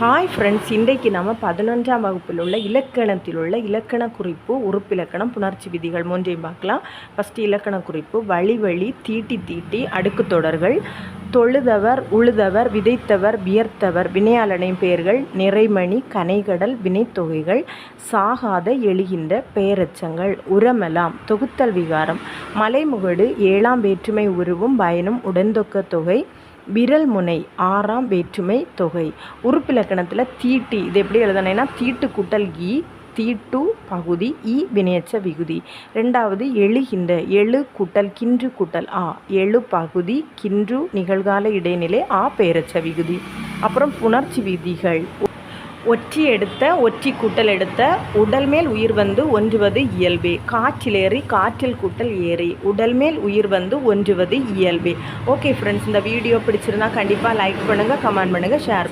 Hi friends இன்றைக்கு நம்ம பதினொன்றாம் வகுப்பில் உள்ள இலக்கணத்தில் உள்ள இலக்கண குறிப்பு உறுப்பிலக்கணம் புணர்ச்சி விதிகள் மூன்றையும் பார்க்கலாம். ஃபஸ்ட்டு இலக்கண குறிப்பு வழி வழி தீட்டி தீட்டி அடுக்கு தொடர்கள் தொழுதவர் உழுதவர் விதைத்தவர் வியர்த்தவர் வினையாளனின் பெயர்கள் நிறைமணி கனைகடல் வினைத்தொகைகள் சாகாத எழுகின்ற பெயரச்சங்கள் உரமெலாம் தொகுத்தல் விகாரம் மலைமுகடு ஏழாம் வேற்றுமை உருவும் பயனும் உடன்தொக்க தொகை விரல் முனை ஆறாம் வேற்றுமை தொகை. உறுப்பிலக்கணத்தில் தீட்டி இது எப்படி எழுதணும்னா தீட்டு குட்டல் ஈ தீட்டு பகுதி இ வினையச்ச விகுதி. ரெண்டாவது எழுகின்ற எழு குட்டல் கின்று குட்டல் ஆ. எழு பகுதி கின்று நிகழ்கால இடைநிலை ஆ பெயரச்ச விகுதி. அப்புறம் புணர்ச்சி விதிகள். ஒற்றி எடுத்த ஒற்றி கூட்டல் எடுத்த உடல் மேல் உயிர் வந்து ஒன்றுவது இயல்பே. காற்றிலேறி காற்றில் கூட்டல் ஏறி உடல் மேல் உயிர் வந்து ஒன்றுவது இயல்பே. ஓகே ஃப்ரெண்ட்ஸ் இந்த வீடியோ பிடிச்சிருந்தா கண்டிப்பாக லைக் பண்ணுங்கள் கமெண்ட் பண்ணுங்கள் ஷேர்